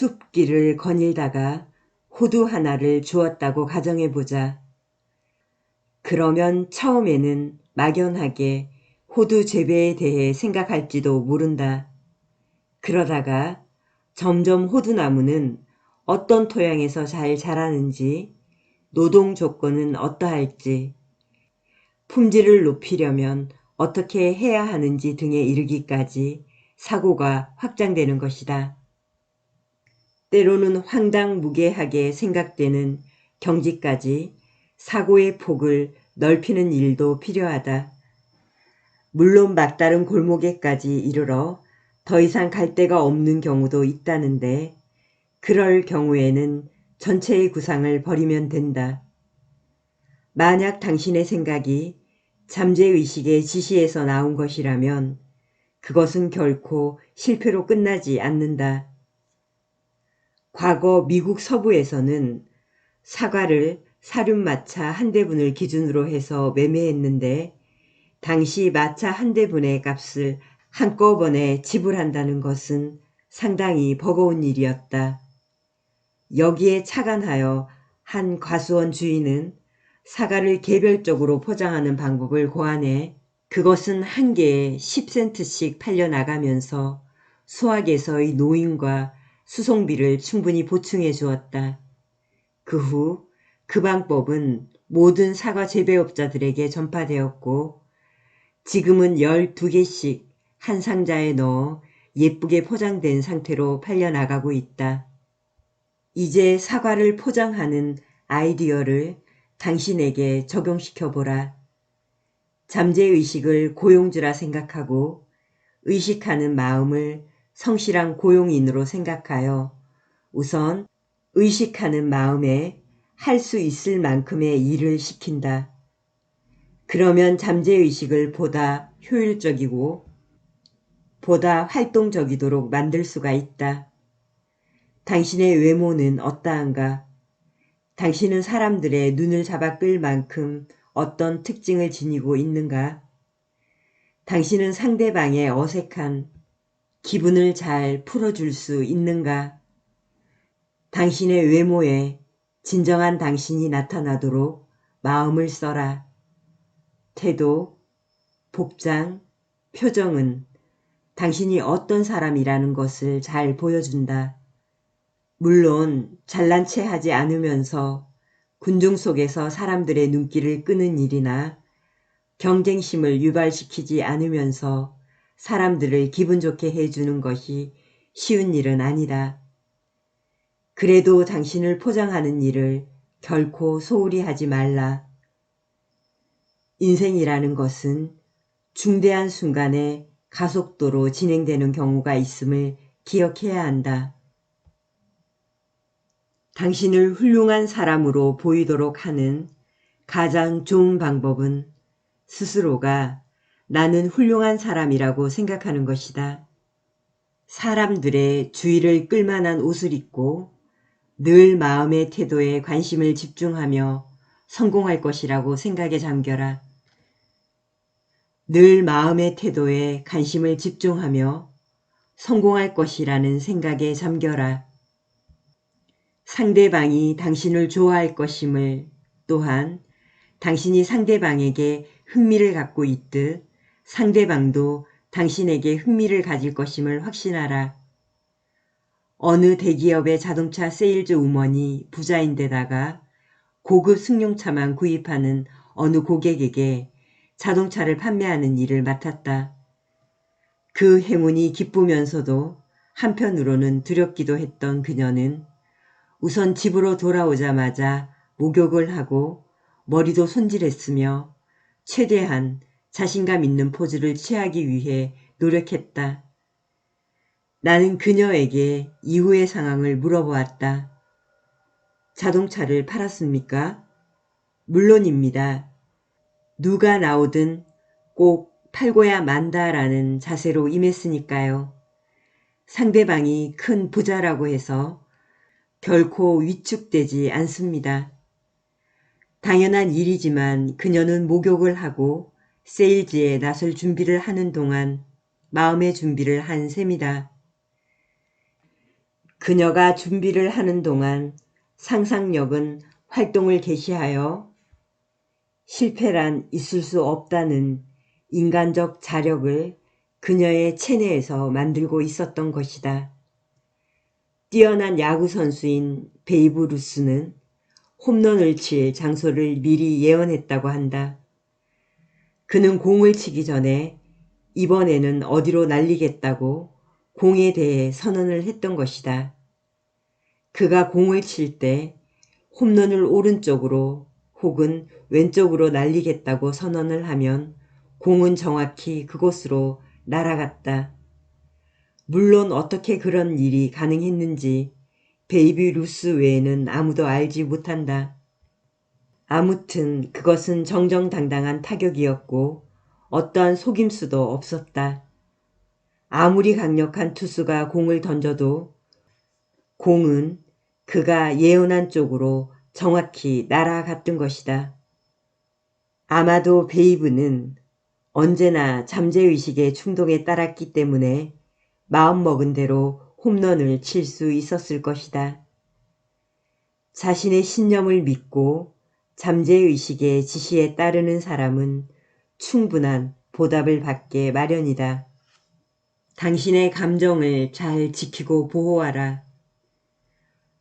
숲길을 거닐다가 호두 하나를 주었다고 가정해보자. 그러면 처음에는 막연하게 호두 재배에 대해 생각할지도 모른다. 그러다가 점점 호두나무는 어떤 토양에서 잘 자라는지, 노동 조건은 어떠할지, 품질을 높이려면 어떻게 해야 하는지 등에 이르기까지 사고가 확장되는 것이다. 때로는 황당무계하게 생각되는 경지까지 사고의 폭을 넓히는 일도 필요하다. 물론 막다른 골목에까지 이르러 더 이상 갈 데가 없는 경우도 있다는데 그럴 경우에는 전체의 구상을 버리면 된다. 만약 당신의 생각이 잠재의식의 지시에서 나온 것이라면 그것은 결코 실패로 끝나지 않는다. 과거 미국 서부에서는 사과를 사륜마차 한 대분을 기준으로 해서 매매했는데 당시 마차 한 대분의 값을 한꺼번에 지불한다는 것은 상당히 버거운 일이었다. 여기에 착안하여 한 과수원 주인은 사과를 개별적으로 포장하는 방법을 고안해 그것은 한 개에 10센트씩 팔려나가면서 수학에서의 노임과 수송비를 충분히 보충해 주었다. 그 후 그 방법은 모든 사과 재배업자들에게 전파되었고 지금은 12개씩 한 상자에 넣어 예쁘게 포장된 상태로 팔려나가고 있다. 이제 사과를 포장하는 아이디어를 당신에게 적용시켜보라. 잠재의식을 고용주라 생각하고 의식하는 마음을 성실한 고용인으로 생각하여 우선 의식하는 마음에 할 수 있을 만큼의 일을 시킨다. 그러면 잠재의식을 보다 효율적이고 보다 활동적이도록 만들 수가 있다. 당신의 외모는 어떠한가? 당신은 사람들의 눈을 잡아 끌 만큼 어떤 특징을 지니고 있는가? 당신은 상대방의 어색한 기분을 잘 풀어줄 수 있는가? 당신의 외모에 진정한 당신이 나타나도록 마음을 써라. 태도, 복장, 표정은 당신이 어떤 사람이라는 것을 잘 보여준다. 물론 잘난 체 하지 않으면서 군중 속에서 사람들의 눈길을 끄는 일이나 경쟁심을 유발시키지 않으면서 사람들을 기분 좋게 해주는 것이 쉬운 일은 아니다. 그래도 당신을 포장하는 일을 결코 소홀히 하지 말라. 인생이라는 것은 중대한 순간에 가속도로 진행되는 경우가 있음을 기억해야 한다. 당신을 훌륭한 사람으로 보이도록 하는 가장 좋은 방법은 스스로가 나는 훌륭한 사람이라고 생각하는 것이다. 사람들의 주의를 끌만한 옷을 입고 늘 마음의 태도에 관심을 집중하며 성공할 것이라고 생각에 잠겨라. 늘 마음의 태도에 관심을 집중하며 성공할 것이라는 생각에 잠겨라. 상대방이 당신을 좋아할 것임을 또한 당신이 상대방에게 흥미를 갖고 있듯 상대방도 당신에게 흥미를 가질 것임을 확신하라. 어느 대기업의 자동차 세일즈 우먼이 부자인데다가 고급 승용차만 구입하는 어느 고객에게 자동차를 판매하는 일을 맡았다. 그 행운이 기쁘면서도 한편으로는 두렵기도 했던 그녀는 우선 집으로 돌아오자마자 목욕을 하고 머리도 손질했으며 최대한 자신감 있는 포즈를 취하기 위해 노력했다. 나는 그녀에게 이후의 상황을 물어보았다. 자동차를 팔았습니까? 물론입니다. 누가 나오든 꼭 팔고야 만다라는 자세로 임했으니까요. 상대방이 큰 부자라고 해서 결코 위축되지 않습니다. 당연한 일이지만 그녀는 목욕을 하고 세일즈에 나설 준비를 하는 동안 마음의 준비를 한 셈이다. 그녀가 준비를 하는 동안 상상력은 활동을 개시하여 실패란 있을 수 없다는 인간적 자력을 그녀의 체내에서 만들고 있었던 것이다. 뛰어난 야구 선수인 베이브 루스는 홈런을 칠 장소를 미리 예언했다고 한다. 그는 공을 치기 전에 이번에는 어디로 날리겠다고 공에 대해 선언을 했던 것이다. 그가 공을 칠 때 홈런을 오른쪽으로 혹은 왼쪽으로 날리겠다고 선언을 하면 공은 정확히 그곳으로 날아갔다. 물론 어떻게 그런 일이 가능했는지 베이비 루스 외에는 아무도 알지 못한다. 아무튼 그것은 정정당당한 타격이었고 어떠한 속임수도 없었다. 아무리 강력한 투수가 공을 던져도 공은 그가 예언한 쪽으로 정확히 날아갔던 것이다. 아마도 베이브는 언제나 잠재의식의 충동에 따랐기 때문에 마음먹은 대로 홈런을 칠 수 있었을 것이다. 자신의 신념을 믿고 잠재의식의 지시에 따르는 사람은 충분한 보답을 받게 마련이다. 당신의 감정을 잘 지키고 보호하라.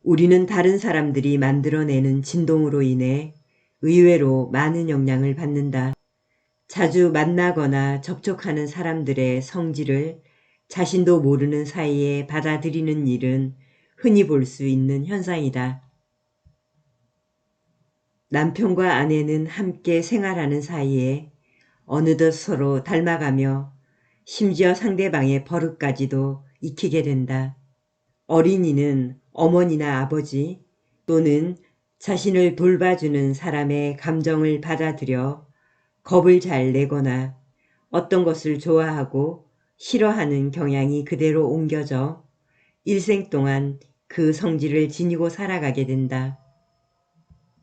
우리는 다른 사람들이 만들어내는 진동으로 인해 의외로 많은 영향을 받는다. 자주 만나거나 접촉하는 사람들의 성질을 자신도 모르는 사이에 받아들이는 일은 흔히 볼 수 있는 현상이다. 남편과 아내는 함께 생활하는 사이에 어느덧 서로 닮아가며 심지어 상대방의 버릇까지도 익히게 된다. 어린이는 어머니나 아버지 또는 자신을 돌봐주는 사람의 감정을 받아들여 겁을 잘 내거나 어떤 것을 좋아하고 싫어하는 경향이 그대로 옮겨져 일생 동안 그 성질을 지니고 살아가게 된다.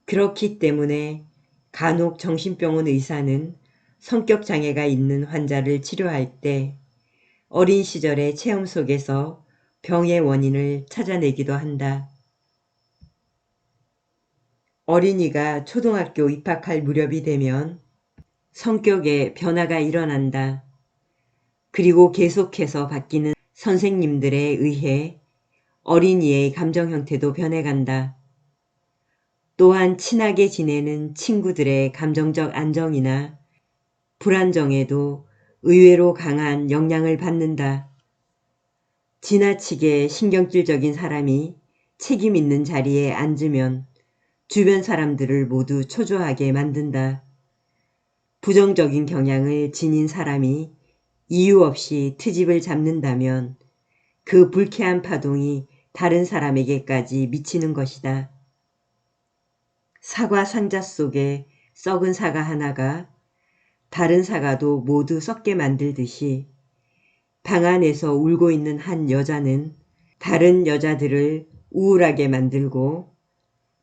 그렇기 때문에 간혹 정신병원 의사는 성격 장애가 있는 환자를 치료할 때 어린 시절의 체험 속에서 병의 원인을 찾아내기도 한다. 어린이가 초등학교 입학할 무렵이 되면 성격에 변화가 일어난다. 그리고 계속해서 바뀌는 선생님들에 의해 어린이의 감정 형태도 변해간다. 또한 친하게 지내는 친구들의 감정적 안정이나 불안정에도 의외로 강한 영향을 받는다. 지나치게 신경질적인 사람이 책임 있는 자리에 앉으면 주변 사람들을 모두 초조하게 만든다. 부정적인 경향을 지닌 사람이 이유 없이 트집을 잡는다면 그 불쾌한 파동이 다른 사람에게까지 미치는 것이다. 사과 상자 속에 썩은 사과 하나가 다른 사과도 모두 썩게 만들듯이 방 안에서 울고 있는 한 여자는 다른 여자들을 우울하게 만들고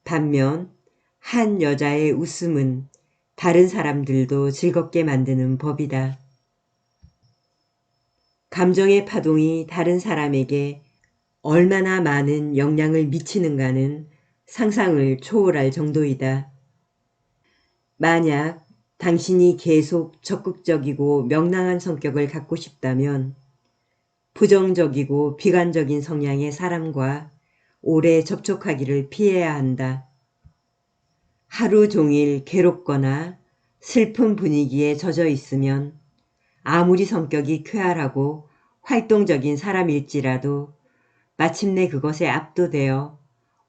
반면 한 여자의 웃음은 다른 사람들도 즐겁게 만드는 법이다. 감정의 파동이 다른 사람에게 얼마나 많은 영향을 미치는가는 상상을 초월할 정도이다. 만약 당신이 계속 적극적이고 명랑한 성격을 갖고 싶다면 부정적이고 비관적인 성향의 사람과 오래 접촉하기를 피해야 한다. 하루 종일 괴롭거나 슬픈 분위기에 젖어 있으면 아무리 성격이 쾌활하고 활동적인 사람일지라도 마침내 그것에 압도되어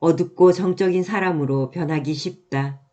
어둡고 정적인 사람으로 변하기 쉽다.